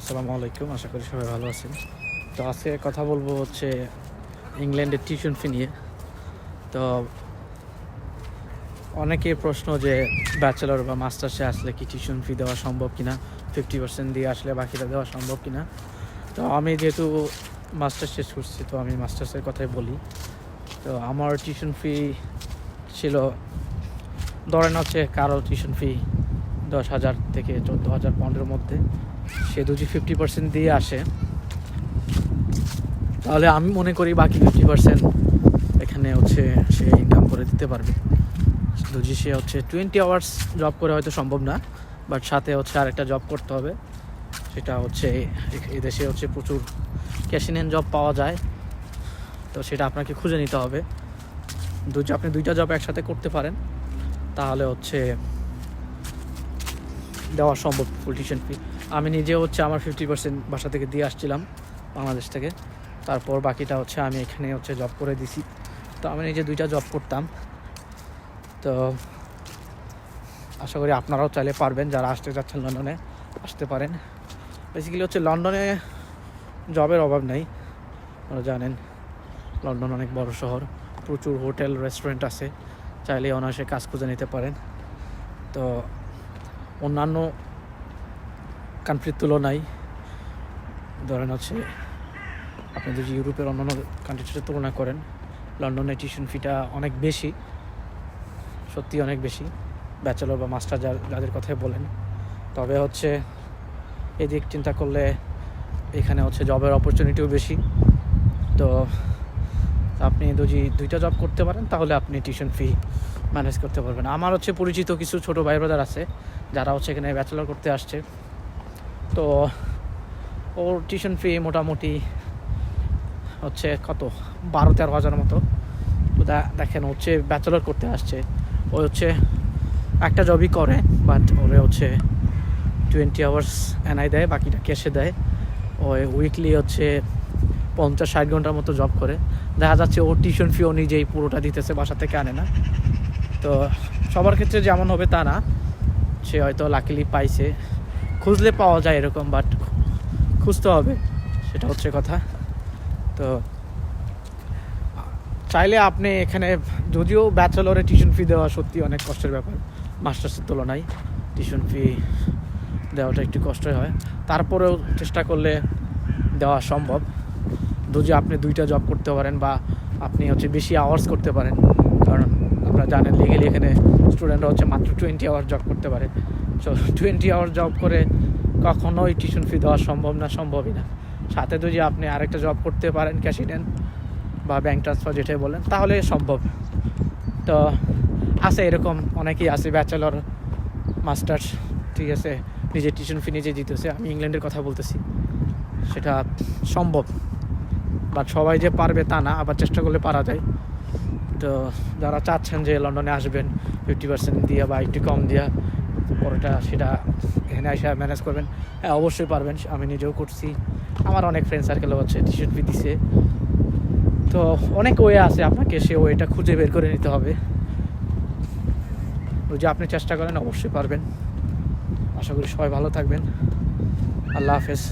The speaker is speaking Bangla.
আসসালামু আলাইকুম, আশা করি সবাই ভালো আছেন। তো আজকে কথা বলব হচ্ছে ইংল্যান্ডের টিউশন ফি নিয়ে। তো অনেকের প্রশ্ন যে ব্যাচেলর বা মাস্টার্সে আসলে কি টিউশন ফি দেওয়া সম্ভব কিনা ফিফটি পার্সেন্ট দিয়ে আসলে বাকিটা দেওয়া সম্ভব কিনা। তো আমি যেহেতু মাস্টার্স শেষ করছি, তো আমি মাস্টার্সের কথাই বলি। তো আমার টিউশন ফি ছিল, ধরেন হচ্ছে কারও টিউশন ফি দশ হাজার থেকে চোদ্দ হাজার পনেরোর মধ্যে। সে যদি ফিফটি পার্সেন্ট দিয়ে আসে। তাহলে আমি মনে করি বাকি ফিফটি পার্সেন্ট এখানে হচ্ছে সে ইনকাম করে দিতে পারবে। যদি সে হচ্ছে টোয়েন্টি আওয়ার্স জব করে হয়তো সম্ভব না বাট সাথে হচ্ছে আরেকটা জব করতে হবে। সেটা হচ্ছে এদেশে হচ্ছে প্রচুর ক্যাশিনেন জব পাওয়া যায়। তো সেটা আপনাকে খুঁজে নিতে হবে। দু আপনি দুইটা জব একসাথে করতে পারেন। তাহলে হচ্ছে দেওয়া সম্ভব টিউশন ফি আমি নিজে হচ্ছে আমার ফিফটি পার্সেন্ট বাসা থেকে দিয়ে আসছিলাম বাংলাদেশ থেকে। তারপর বাকিটা হচ্ছে আমি এখানে হচ্ছে জব করে দিছি। তো আমি নিজে দুইটা জব করতাম। তো আশা করি আপনারাও চাইলে পারবেন যারা আসতে চাচ্ছেন লন্ডনে, আসতে পারেন। বেসিক্যালি হচ্ছে লন্ডনে জবের অভাব নেই। আপনারা জানেন, লন্ডন অনেক বড় শহর। প্রচুর হোটেল রেস্টুরেন্ট আছে। চাইলে অনায়াসে কাজ খুঁজে নিতে পারেন। তো অন্যান্য কান্ট্রির তুলনায়, ধরেন হচ্ছে আপনি যদি ইউরোপের অন্যান্য কান্ট্রির সাথে তুলনা করেন লন্ডনের টিউশন ফিটা অনেক বেশি, সত্যি অনেক বেশি ব্যাচেলর বা মাস্টার যাদের কথাই বলেন। তবে হচ্ছে এদিক চিন্তা করলে এখানে হচ্ছে জবের অপরচুনিটিও বেশি। তো আপনি যদি দুইটা জব করতে পারেন, তাহলে আপনি টিউশন ফি ম্যানেজ করতে পারবেন। আমার হচ্ছে পরিচিত কিছু ছোট ভাই ব্রাদার আছে, যারা হচ্ছে এখানে ব্যাচেলর করতে আসছে। তো ওর টিউশন ফি মোটামুটি হচ্ছে কত? বারো, তেরো হাজার মতো। তো দেখেন হচ্ছে ব্যাচেলর করতে আসছে। ও হচ্ছে একটা জবই করে বাট ওরে হচ্ছে টোয়েন্টি আওয়ার্স এনআই দেয়, বাকিটা ক্যাশে দেয়। ও উইকলি হচ্ছে পঞ্চাশ, ষাট ঘণ্টার মতো জব করে। দেখা যাচ্ছে ওর টিউশন ফি ও নিজেই পুরোটা দিতেছে, বাসা থেকে আনে না। তো সবার ক্ষেত্রে যেমন হবে তা না। সে হয়তো লাকিলি পাইছে। খুঁজলে পাওয়া যায় এরকম বাট খুঁজতে হবে, সেটা হচ্ছে কথা। তো চাইলে আপনি এখানে, যদিও ব্যাচেলরে টিউশন ফি দেওয়া সত্যি অনেক কষ্টের ব্যাপার মাস্টার্সের তুলনায় টিউশন ফি দেওয়াটা একটু কষ্টই হয়। তারপরেও চেষ্টা করলে দেওয়া সম্ভব। যদি আপনি দুইটা জব করতে পারেন বা আপনি হচ্ছে বেশি আওয়ার্স করতে পারেন। কারণ আপনারা জানেন লিগেলি এখানে স্টুডেন্টরা হচ্ছে মাত্র টোয়েন্টি আওয়ার জব করতে পারে। সো টোয়েন্টি আওয়ার জব করে কখনোই টিউশন ফি দেওয়া সম্ভব না, সম্ভবই না। সাথে যদি আপনি আরেকটা জব করতে পারেন ক্যাশ নেন বা ব্যাংক ট্রান্সফার যেটাই বলেন, তাহলে সম্ভব। তো আছে এরকম, অনেকেই আছে ব্যাচেলর মাস্টার্স ঠিক আছে, নিজের টিউশন ফি নিজে দিতেছে। আমি ইংল্যান্ডের কথা বলতেছি। সেটা সম্ভব। বাট সবাই যে পারবে তা না, আবার চেষ্টা করলে পারা যায়। তো যারা চাচ্ছেন যে লন্ডনে আসবেন ফিফটি পার্সেন্ট দিয়ে বা একটু কম দিয়া পরেটা সেটা এখানে এসে ম্যানেজ করবেন। হ্যাঁ অবশ্যই পারবেন, আমি নিজেও করছি। আমার অনেক ফ্রেন্ড সার্কেলও হচ্ছে টিউশন ফি দিছে। তো অনেক ওয়ে আছে আপনাকে, সে ওয়েটা খুঁজে বের করে নিতে হবে। যে আপনি চেষ্টা করেন, অবশ্যই পারবেন। আশা করি সবাই ভালো থাকবেন। আল্লাহ হাফেজ।